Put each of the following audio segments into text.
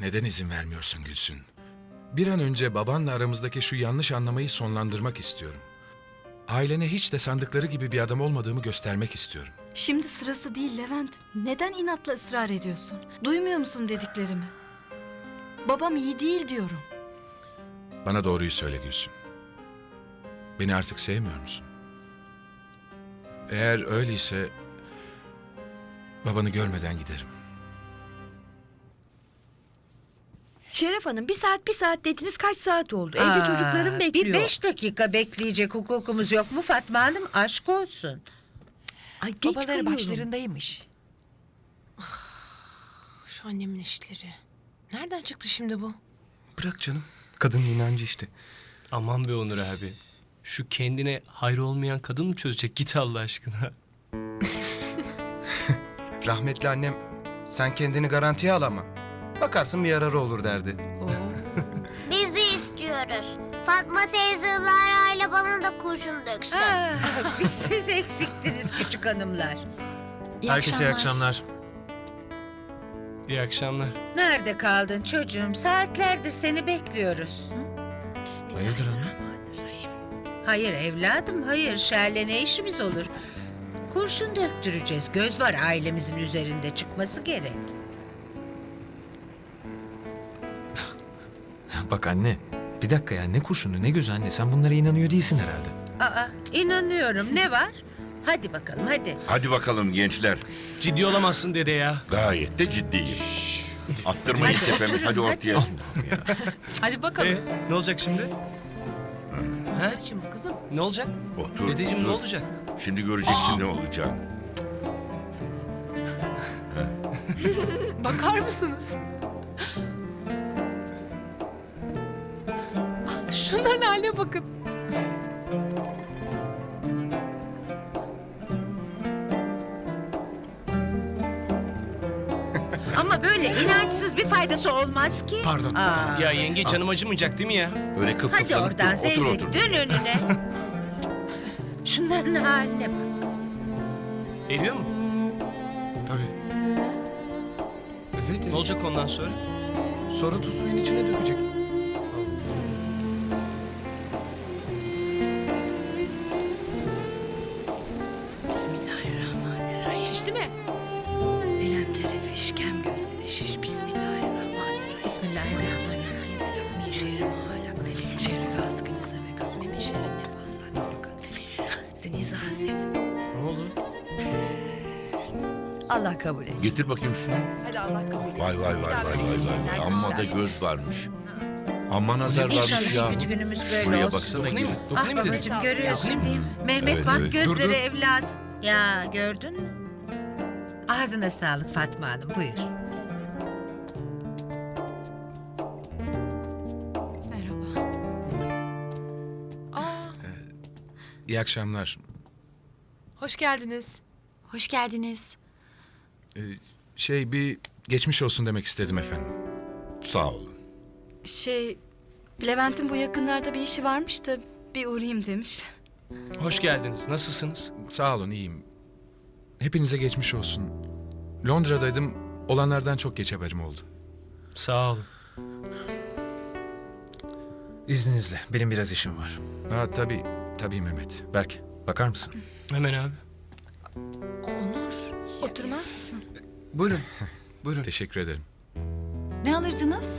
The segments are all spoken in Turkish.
Neden izin vermiyorsun Gülsün? Bir an önce babanla aramızdaki şu yanlış anlamayı sonlandırmak istiyorum. Ailene hiç de sandıkları gibi bir adam olmadığımı göstermek istiyorum. Şimdi sırası değil Levent. Neden inatla ısrar ediyorsun? Duymuyor musun dediklerimi? Babam iyi değil diyorum. Bana doğruyu söyle Gülsün. Beni artık sevmiyor musun? Eğer öyleyse babanı görmeden giderim. Şeref Hanım bir saat bir saat dediniz kaç saat oldu? Evde Aa, çocuklarım bekliyor. Bir beş dakika bekleyecek hukukumuz yok mu Fatma Hanım? Aşk olsun. Ay geç Babaları kalıyorum. başlarındaymış. Şu annemin işleri. Nereden çıktı şimdi bu? Bırak canım. Kadının inancı işte. Aman be Onur abi. Şu kendine hayrı olmayan kadın mı çözecek? Git Allah aşkına. Rahmetli annem sen kendini garantiye al ama. Bakarsın bir yararı olur derdi. Biz de istiyoruz. Fatma teyze Lara ile bana da kurşun döksün. Aa, biz siz eksiktiniz küçük hanımlar. İyi Herkese iyi akşamlar. İyi akşamlar. Nerede kaldın çocuğum? Saatlerdir seni bekliyoruz. Hayırdır anne? Hayır evladım hayır. Şerle ne işimiz olur? Kurşun döktüreceğiz. Göz var ailemizin üzerinde çıkması gerek. Bak anne. Bir dakika ya ne kurşunu ne gözü anne. Sen bunlara inanıyor değilsin herhalde. Aa inanıyorum. Ne var? Hadi bakalım hadi. Hadi bakalım gençler. Ciddi olamazsın dede ya. Gayet de ciddiyim. Attırmayın tepemiz hadi ortaya. Hadi bakalım. E, ne olacak şimdi? Ha? Şimdi bu kızım. Ne olacak? Otur. Dedeciğim ne otur. olacak? Şimdi göreceksin ne olacak. Bakar mısınız? Şunların haline bakın. Ama böyle inançsız bir faydası olmaz ki. Pardon. Aa, Ya yenge canım acımayacak değil mi ya? Öyle kıp hadi kıplanıp oradan dur. Otur zevzek otur. dön önüne. Şunların haline bak. Eriyor mu? Tabii. Evet. Ne olacak ondan sonra? Sonra tuz suyun içine dökecek. Bismillahirrahmanirrahim. İşte mi? Elem terefiş, kem gözleri şiş. Bismillahirrahmanirrahim. Bismillahirrahmanirrahim. Min şerri ma halak ve min şerri gasikine sebek ve min şerri nefasat kalb. Seni izah et. Ne oldu? Allah kabul etsin. Getir bakayım şunu. Hadi Allah kabul etsin. Vay vay vay vay vay vay. vay. Amma da göz varmış. Amma nazar varmış İnşallah ya. kötü günümüz böyle Şuraya olsun. baksana. Dokunayım mı? gülüm. Ah babacığım görüyorsun değil mi? Mehmet Evet, bak evet. gözleri Dur, dur. evlat. Ya gördün mü? Ağzına sağlık Fatma Hanım buyur. Merhaba. Aa, İyi akşamlar. hoş geldiniz. Hoş geldiniz. Ee, şey bir geçmiş olsun demek istedim efendim. Sağ olun. Şey, Levent'in bu yakınlarda bir işi varmış da bir uğrayayım demiş. Hoş geldiniz. Nasılsınız? Sağ olun iyiyim. Hepinize geçmiş olsun. Londra'daydım. Olanlardan çok geç haberim oldu. Sağ olun. İzninizle benim biraz işim var. Ha tabii, tabii Mehmet. Berk bakar mısın? Hemen abi. Onur. Oturmaz mısın? Buyurun. Buyurun. Teşekkür ederim. Ne alırdınız?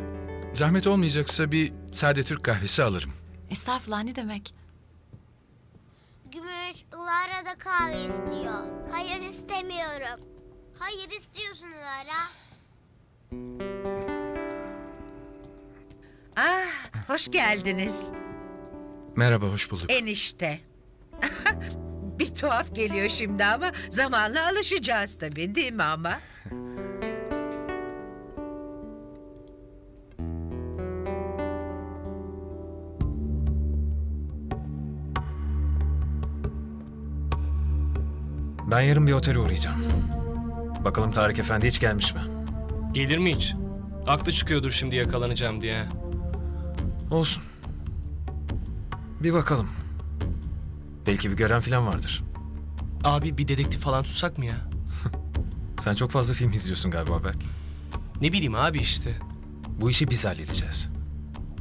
Zahmet olmayacaksa bir sade Türk kahvesi alırım. Estağfurullah ne demek? Gümüş, Lara da kahve istiyor. Hayır istemiyorum. Hayır istiyorsun Lara. Ah hoş geldiniz Merhaba, hoş bulduk. enişte. bir tuhaf geliyor şimdi ama zamanla alışacağız tabii değil mi ama? Ben yarın bir otele uğrayacağım. Bakalım Tarık Efendi hiç gelmiş mi? Gelir mi hiç? Aklı çıkıyordur şimdi yakalanacağım diye. Olsun. Bir bakalım. Belki bir gören falan vardır. Abi bir dedektif falan tutsak mı ya? Sen çok fazla film izliyorsun galiba Berk. Ne bileyim abi işte. Bu işi biz halledeceğiz.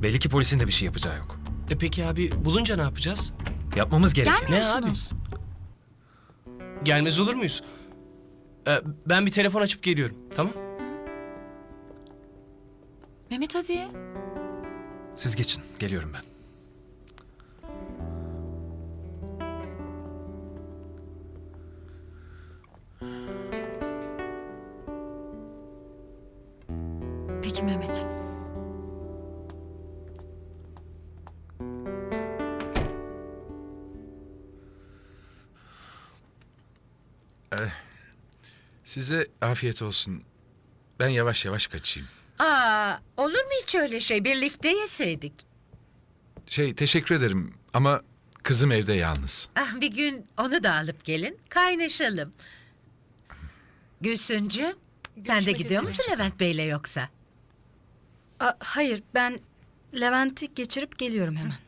Belli ki polisin de bir şey yapacağı yok. E peki abi bulunca ne yapacağız? Yapmamız gerekiyor. Gelmiyor Ne abi? musunuz? Gelmez olur muyuz? E, ben bir telefon açıp geliyorum. Tamam? Mehmet hadi. Siz geçin. Geliyorum ben. Size afiyet olsun. Ben yavaş yavaş kaçayım. Aa, olur mu hiç öyle şey? Birlikte yeseydik. Şey teşekkür ederim ama kızım evde yalnız. Ah, bir gün onu da alıp gelin, kaynaşalım. Gülsüncüğüm, sen de Görüşmek gidiyor üzere. musun Levent Bey'le yoksa? Aa, hayır ben Levent'i geçirip geliyorum hemen.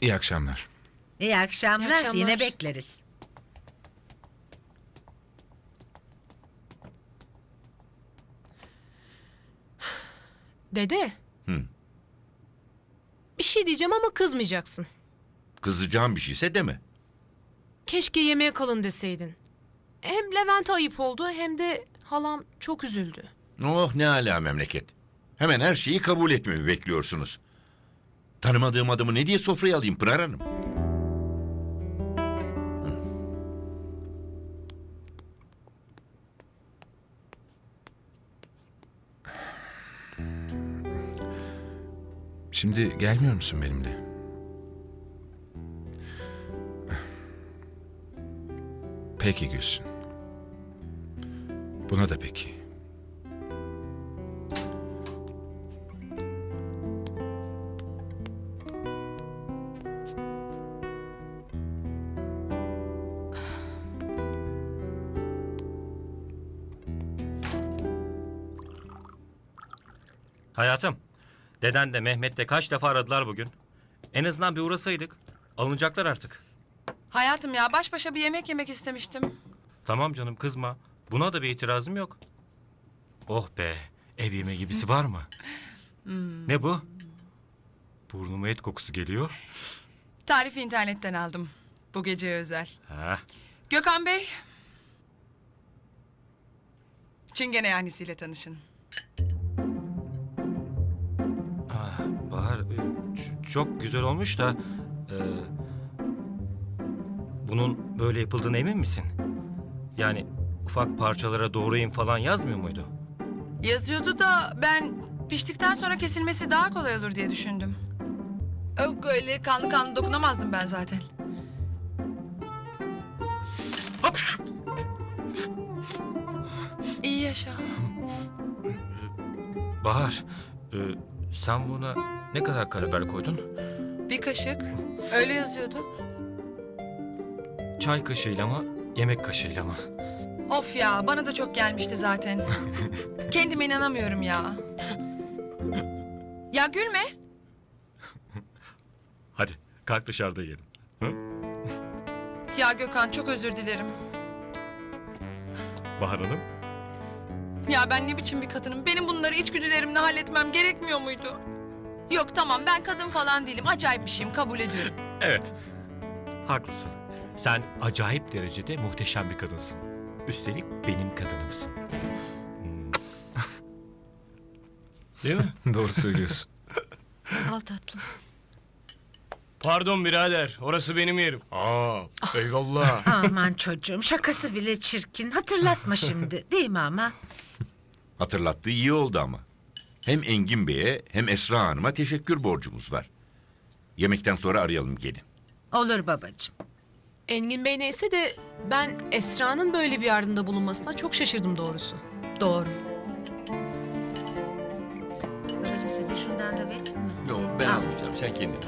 İyi akşamlar. İyi akşamlar, İyi akşamlar. yine bekleriz. Dede. Hı. Bir şey diyeceğim ama kızmayacaksın. Kızacağım bir şeyse deme. Keşke yemeğe kalın deseydin. Hem Levent'e ayıp oldu hem de halam çok üzüldü. Oh ne ala memleket. Hemen her şeyi kabul etmemi bekliyorsunuz. Tanımadığım adamı ne diye sofraya alayım Pınar Hanım? Şimdi gelmiyor musun benimle? Peki Gülsün. Buna da peki. Hayatım, deden de Mehmet de kaç defa aradılar bugün. En azından bir uğrasaydık. Alınacaklar artık. Hayatım ya baş başa bir yemek yemek istemiştim. Tamam canım kızma. Buna da bir itirazım yok. Oh be, ev yemeği gibisi var mı? Ne bu? Burnuma et kokusu geliyor. Tarifi internetten aldım. Bu geceye özel. Ha, Gökhan Bey. Çingene yahnisiyle tanışın. Çok güzel olmuş da... e, bunun böyle yapıldığına emin misin? Yani ufak parçalara doğrayın falan yazmıyor muydu? Yazıyordu da ben piştikten sonra kesilmesi daha kolay olur diye düşündüm. Yok öyle kanlı kanlı dokunamazdım ben zaten. İyi yaşa. Bahar, e, sen buna ne kadar karabiber koydun? Bir kaşık. Öyle yazıyordu. Çay kaşığıyla mı, yemek kaşığıyla mı? Of ya bana da çok gelmişti zaten. Kendime inanamıyorum ya. Ya gülme. Hadi kalk dışarıda yiyelim. Ya Gökhan çok özür dilerim. Bahar Hanım. Ya ben ne biçim bir kadınım? Benim bunları içgüdülerimle halletmem gerekmiyor muydu? Yok tamam ben kadın falan değilim. Acayip bir şeyim kabul ediyorum. Evet. Haklısın. Sen acayip derecede muhteşem bir kadınsın. Üstelik benim kadınımsın. Değil mi? Doğru söylüyorsun. Al tatlım. Pardon birader. Orası benim yerim. Aa, eyvallah. Aman çocuğum, şakası bile çirkin. Hatırlatma şimdi, değil mi ama? Hatırlattığı iyi oldu ama. Hem Engin Bey'e hem Esra Hanım'a teşekkür borcumuz var. Yemekten sonra arayalım gelin. Olur babacığım. Engin Bey neyse de ben Esra'nın böyle bir yardımda bulunmasına çok şaşırdım doğrusu. Doğru. Babacığım size şundan da verin mi? Yok ben Al. almayacağım sen kendin.